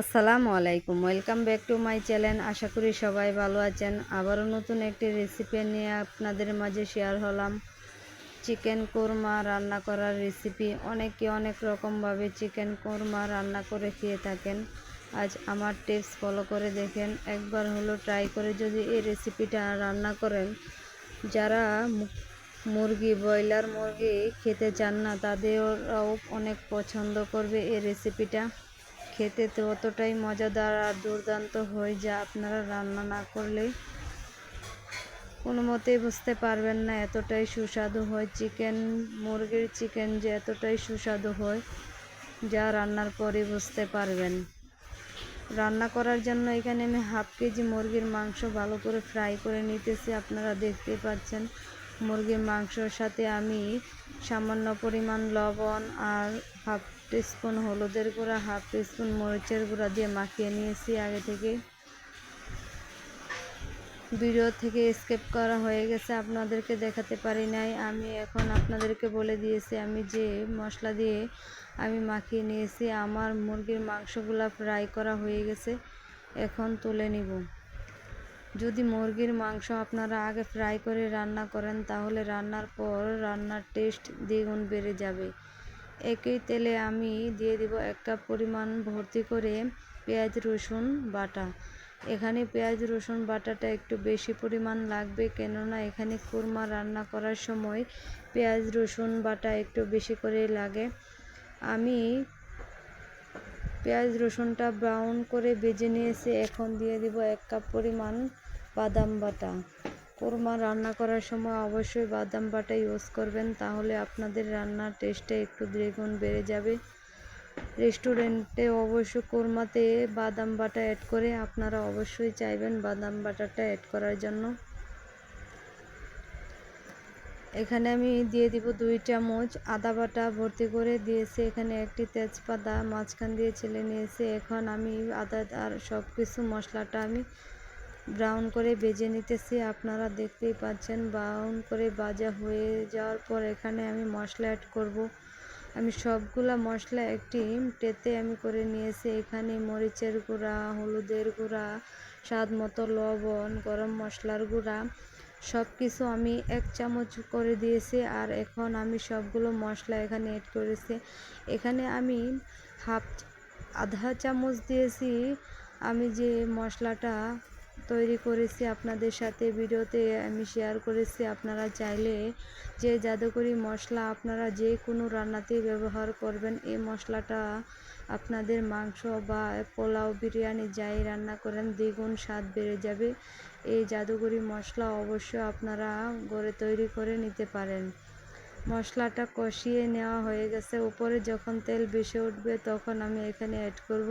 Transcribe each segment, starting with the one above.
আসসালামু আলাইকুম। Welcome back to my channel আশা করি সবাই ভালো আছেন। আবারও নতুন একটি রেসিপি নিয়ে আপনাদের মাঝে শেয়ার হলাম। চিকেন কোরমা রান্না করার রেসিপি অনেকে অনেক রকমভাবে চিকেন কোরমা রান্না করে খেয়ে থাকেন। আজ আমার টিপস ফলো করে দেখেন। একবার হলো ট্রাই করে যদি এই রেসিপিটা রান্না করেন, যারা মুরগি, ব্রয়লার মুরগি খেতে চান না, তাদেরও অনেক পছন্দ করবে এই রেসিপিটা খেতে তো অতটাই মজাদার আর দুর্দান্ত হয় যা আপনারা রান্না না করলে কোনো মতেই বুঝতে পারবেন না এতটাই সুস্বাদু হয় চিকেন, মুরগির চিকেন যে এতটাই সুস্বাদু হয়, যা রান্নার পরে বুঝতে পারবেন। রান্না করার জন্য এখানে আমি হাফ কেজি মুরগির মাংস ভালো করে ফ্রাই করে নিতেছি, আপনারা দেখতে পাচ্ছেন। মুরগির মাংসর সাথে আমি সামান্য পরিমাণ লবণ আর হাফ টিস্পুন হলুদের গুঁড়া, হাফ টিস্পুন মরিচের গুঁড়া দিয়ে মাখিয়ে নিয়েছি আগে থেকে। ভিডিও থেকে স্কেপ করা হয়ে গেছে, আপনাদেরকে দেখাতে পারি নাই। আমি এখন আপনাদেরকে বলে দিয়েছি, আমি যে মশলা দিয়ে আমি মাখিয়ে নিয়েছি, আমার মুরগির মাংসগুলা ফ্রাই করা হয়ে গেছে। এখন তুলে নিব। যদি মুরগির মাংস আপনারা আগে ফ্রাই করে রান্না করেন, তাহলে রান্নার পর রান্নার টেস্ট দ্বিগুণ বেড়ে যাবে। একই তেলে আমি দিয়ে দিব এক কাপ পরিমাণ ভর্তি করে পেঁয়াজ, রসুন বাটা। এখানে পেঁয়াজ, রসুন বাটাটা একটু বেশি পরিমাণ লাগবে কেননা এখানে কুরমা রান্না করার সময় পেঁয়াজ, রসুন বাটা একটু বেশি করে লাগে। আমি পেঁয়াজ, রসুনটা ব্রাউন করে ভেজে নিয়েছি। এখন দিয়ে দিব এক কাপ পরিমাণ বাদাম বাটা। কোরমা রান্না করার সময় অবশ্যই বাদাম বাটা ইউজ করবেন, তাহলে আপনাদের রান্নার টেস্টটা একটু দ্বিগুণ বেড়ে যাবে। রেস্টুরেন্টে অবশ্য কোরমাতে বাদাম বাটা অ্যাড করে আপনারা অবশ্যই চাইবেন বাদাম বাটাটা অ্যাড করার জন্য। এখানে আমি দিয়ে দিব দুই চামচ আদা বাটা ভর্তি করে দিয়েছি, এখানে একটি তেজপাতা মাঝখান দিয়ে ছেলে নিয়েছি। এখন আমি আদা আর সব কিছু মশলাটা আমি ব্রাউন করে ভেজে নিতেছি। আপনারা দেখতেই পাচ্ছেন, ব্রাউন করে ভাজা হয়ে যাওয়ার পর এখানে আমি মশলা অ্যাড করব। আমি সবগুলা মশলা একটি টেতে আমি করে নিয়েছি। এখানে মরিচের গুঁড়া, হলুদের গুঁড়া, স্বাদ মতো লবণ, গরম মশলার গুঁড়া সব কিছু আমি এক চামচ করে দিয়েছি আর এখন আমি সবগুলো মশলা এখানে অ্যাড করেছি। এখানে আমি হাফ আধা চামচ দিয়েছি। আমি যে মশলাটা তৈরি করেছি আপনাদের সাথে ভিডিওতে আমি শেয়ার করেছি। আপনারা চাইলে যে জাদুকরি মশলা আপনারা যে কোনো রান্নাতেই ব্যবহার করবেন, এই মশলাটা আপনাদের মাংস বা পোলাও, বিরিয়ানি যাই রান্না করেন, দ্বিগুণ স্বাদ বেড়ে যাবে। এই জাদুকরি মশলা অবশ্যই আপনারা ঘরে তৈরি করে নিতে পারেন। মশলাটা কষিয়ে নেওয়া হয়ে গেছে। উপরে যখন তেল বেশি উঠবে তখন আমি এখানে অ্যাড করব।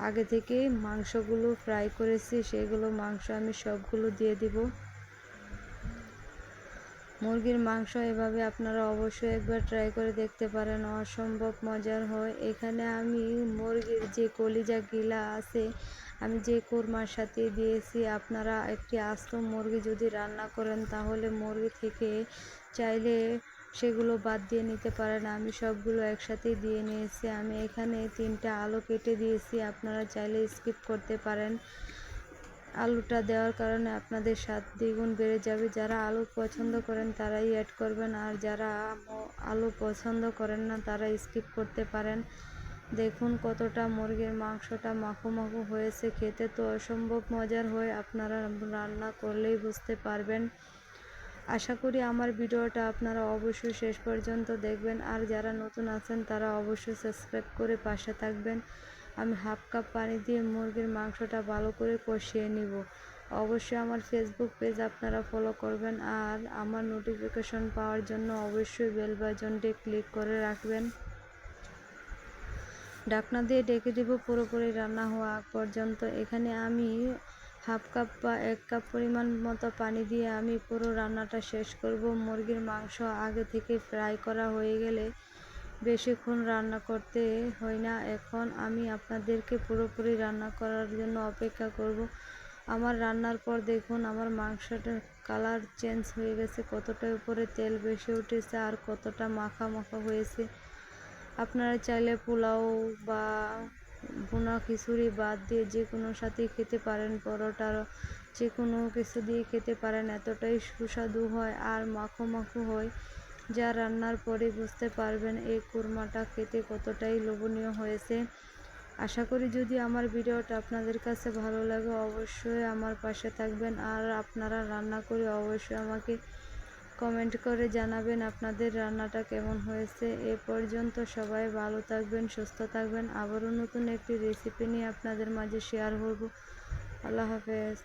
আগে থেকে মাংসগুলো ফ্রাই করেছি, সেগুলো মাংস আমি সবগুলো দিয়ে দিব। মুরগির মাংস এভাবে আপনারা অবশ্যই একবার ট্রাই করে দেখতে পারেন, অসম্ভব মজার হয়। এখানে আমি মুরগির যে কলিজা গিলা আছে, আমি যে কোরমার সাথে দিয়েছি, আপনারা একটি আস্ত মুরগি যদি রান্না করেন, তাহলে মুরগি থেকে চাইলে সেগুলো বাদ দিয়ে নিতে পারেন। আমি সবগুলো একসাথেই দিয়ে নিয়েছি। আমি এখানে তিনটা আলু কেটে দিয়েছি। আপনারা চাইলে স্কিপ করতে পারেন। আলুটা দেওয়ার কারণে আপনাদের স্বাদ দ্বিগুণ বেড়ে যাবে। যারা আলু পছন্দ করেন তারাই অ্যাড করবেন। আর যারা আলু পছন্দ করেন না, তারা স্কিপ করতে পারেন। দেখুন কতটা মুরগির মাংসটা মাখো মাখো হয়েছে। খেতে তো অসম্ভব মজার হয়। আপনারা রান্না করলেই বুঝতে পারবেন। আশা করি আমার ভিডিওটা আপনারা অবশ্যই শেষ পর্যন্ত দেখবেন। আর যারা নতুন আছেন, তারা অবশ্যই সাবস্ক্রাইব করে পাশে থাকবেন। আমি হাফ কাপ পানি দিয়ে মুরগির মাংসটা ভালো করে কষিয়ে নিব। অবশ্যই আমার ফেসবুক পেজ আপনারা ফলো করবেন। আর আমার নোটিফিকেশন পাওয়ার জন্য অবশ্যই বেল বাটনটি ক্লিক করে রাখবেন। ঢাকনা দিয়ে ডেকে দিব। পুরোপুরি রান্না হওয়া পর্যন্ত। এখানে আমি হাফ কাপ বা এক কাপ পরিমাণ মতো পানি দিয়ে আমি পুরো রান্নাটা শেষ করব। মুরগির মাংস আগে থেকে ফ্রাই করা হয়ে গেলে বেশিক্ষণ রান্না করতে হয় না। এখন আমি আপনাদেরকে পুরোপুরি রান্না করার জন্য অপেক্ষা করব। আমার রান্নার পর দেখুন, আমার মাংসটার কালার চেঞ্জ হয়ে গেছে, কতটা উপরে তেল বেশি উঠেছে আর কতটা মাখা মাখা হয়েছে। আপনারা চাইলে পোলাও বা ভুনা খিচুড়ি বাদ দিয়ে যে কোনো সাথেই খেতে পারেন, পরোটার যে কোনো কিছু দিয়ে খেতে পারেন। এতটাই সুস্বাদু হয় আর মাখো মাখো হয় যা রান্নার পরে বুঝতে পারবেন এই কুরমাটা খেতে কতটাই লোভনীয় হয়েছে। আশা করি যদি আমার ভিডিওটা আপনাদের কাছে ভালো লাগে, অবশ্যই আমার পাশে থাকবেন। আর আপনারা রান্না করে অবশ্যই আমাকে কমেন্ট করে জানাবেন আপনাদের রান্নাটা কেমন হয়েছে। এ পর্যন্ত সবাই ভালো থাকবেন, সুস্থ থাকবেন। আবারও নতুন একটি রেসিপি নিয়ে আপনাদের মাঝে শেয়ার করব। আল্লাহ হাফেজ।